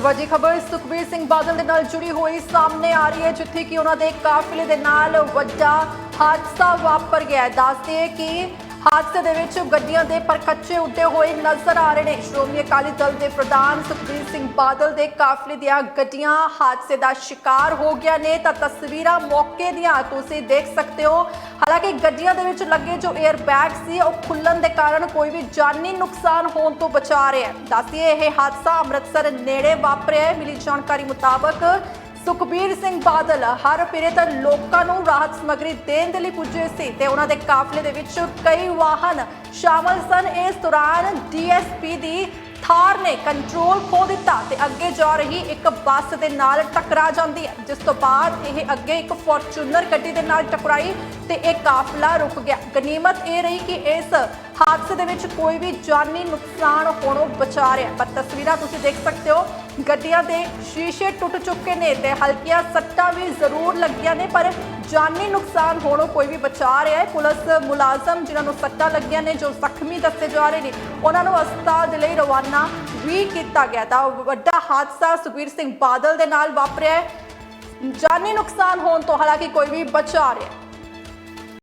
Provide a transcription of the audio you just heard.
ਵੱਡੀ ਖਬਰ, ਸੁਖਬੀਰ ਸਿੰਘ ਬਾਦਲ ਦੇ ਨਾਲ ਜੁੜੀ ਹੋਈ ਸਾਹਮਣੇ ਆ ਰਹੀ ਹੈ ਜਿੱਥੇ ਕਿ ਉਹਨਾਂ ਦੇ ਕਾਫਲੇ ਦੇ ਨਾਲ ਵੱਡਾ ਹਾਦਸਾ ਵਾਪਰ ਗਿਆ ਹੈ। ਦੱਸਦੇ ਕਿ ਹਾਦਸੇ ਦੇ ਵਿੱਚ ਗੱਡੀਆਂ ਦੇ ਪਰਖੱਚੇ ਉੱਡੇ ਹੋਏ ਨਜ਼ਰ ਆ ਰਹੇ ਨੇ। ਸ਼੍ਰੋਮਣੀ ਅਕਾਲੀ ਦਲ ਦੇ ਪ੍ਰਧਾਨ ਸੁਖਬੀਰ ਸਿੰਘ ਬਾਦਲ ਦੇ ਕਾਫਲੇ ਦੀਆਂ ਗੱਡੀਆਂ ਹਾਦਸੇ ਦਾ ਸ਼ਿਕਾਰ ਹੋ ਗਿਆ ਨੇ। ਤਾਂ ਤਸਵੀਰਾਂ ਮੌਕੇ ਦੀਆਂ ਤੁਸੀਂ ਦੇਖ ਸਕਦੇ ਹੋ। ਹਾਲਾਂਕਿ ਗੱਡੀਆਂ ਦੇ ਵਿੱਚ ਲੱਗੇ ਜੋ 에ਅਰ ਬੈਗ ਸੀ, ਉਹ ਖੁੱਲਣ ਦੇ ਕਾਰਨ ਕੋਈ ਵੀ ਜਾਨੀ ਨੁਕਸਾਨ ਹੋਣ ਤੋਂ ਬਚਾ ਰਿਹਾ ਹੈ। ਦੱਸਦੀਏ ਇਹ ਹਾਦਸਾ ਅੰਮ੍ਰਿਤਸਰ ਨੇੜੇ ਵਾਪਰਿਆ ਹੈ। ਮਿਲੀ ਜਾਣਕਾਰੀ ਮੁਤਾਬਕ ਸੁਖਬੀਰ ਸਿੰਘ ਬਾਦਲ ਹਰ ਪੀੜਤ ਲੋਕਾਂ ਨੂੰ ਰਾਹਤ ਸਮੱਗਰੀ ਦੇਣ ਦੇ ਲਈ ਪੁੱਜੇ ਸੀ ਤੇ ਉਹਨਾਂ ਦੇ ਕਾਫਲੇ ਦੇ ਵਿੱਚ ਕਈ ਵਾਹਨ ਸ਼ਾਮਲ ਸਨ। ਇਸ ਦੌਰਾਨ ਡੀਐਸਪੀ ਦੀ ਥਾਰ ਨੇ ਕੰਟਰੋਲ ਖੋ ਦਿੱਤਾ ਤੇ ਅੱਗੇ ਜਾ ਰਹੀ ਇੱਕ ਬੱਸ ਦੇ ਨਾਲ ਟਕਰਾ ਜਾਂਦੀ ਹੈ, ਜਿਸ ਤੋਂ ਬਾਅਦ ਇਹ ਅੱਗੇ ਇੱਕ ਫੋਰਚੂਨਰ ਗੱਡੀ ਦੇ ਨਾਲ ਟਕਰਾਈ ਤੇ ਇਹ ਕਾਫਲਾ ਰੁਕ ਗਿਆ। ਗਨੀਮਤ ਇਹ ਰਹੀ ਕਿ ਇਸ ਹਾਦਸੇ ਦੇ ਵਿੱਚ ਕੋਈ ਵੀ ਜਾਨੀ ਨੁਕਸਾਨ ਹੋਣੋਂ ਬਚਾ ਰਿਹਾ ਪਰ ਤਸਵੀਰਾਂ ਤੁਸੀਂ ਦੇਖ ਸਕਦੇ ਹੋ, ਗੱਡੀਆਂ ਦੇ ਸ਼ੀਸ਼ੇ ਟੁੱਟ ਚੁੱਕੇ ਨੇ ਤੇ ਹਲਕੀਆਂ ਸੱਟਾਂ ਵੀ ਜ਼ਰੂਰ ਲੱਗੀਆਂ ਨੇ, ਪਰ ਜਾਨੀ ਨੁਕਸਾਨ ਹੋਣੋਂ ਕੋਈ ਵੀ ਬਚਾ ਰਿਹਾ ਹੈ। ਪੁਲਿਸ ਮੁਲਾਜ਼ਮ ਜਿਨ੍ਹਾਂ ਨੂੰ ਸੱਟਾਂ ਲੱਗੀਆਂ ਨੇ, ਜੋ ਜ਼ਖਮੀ ਦੱਸੇ ਜਾ ਰਹੇ ਨੇ, ਉਹਨਾਂ ਨੂੰ ਹਸਪਤਾਲ ਦੇ ਲਈ ਰਵਾਨਾ ਵੀ ਕੀਤਾ ਗਿਆ। ਤਾਂ ਵੱਡਾ ਹਾਦਸਾ ਸੁਖਬੀਰ ਸਿੰਘ ਬਾਦਲ ਦੇ ਨਾਲ ਵਾਪਰਿਆ ਹੈ। ਜਾਨੀ ਨੁਕਸਾਨ ਹੋਣ ਤੋਂ ਹਾਲਾਂਕਿ ਕੋਈ ਵੀ ਬਚਾ ਰਿਹਾ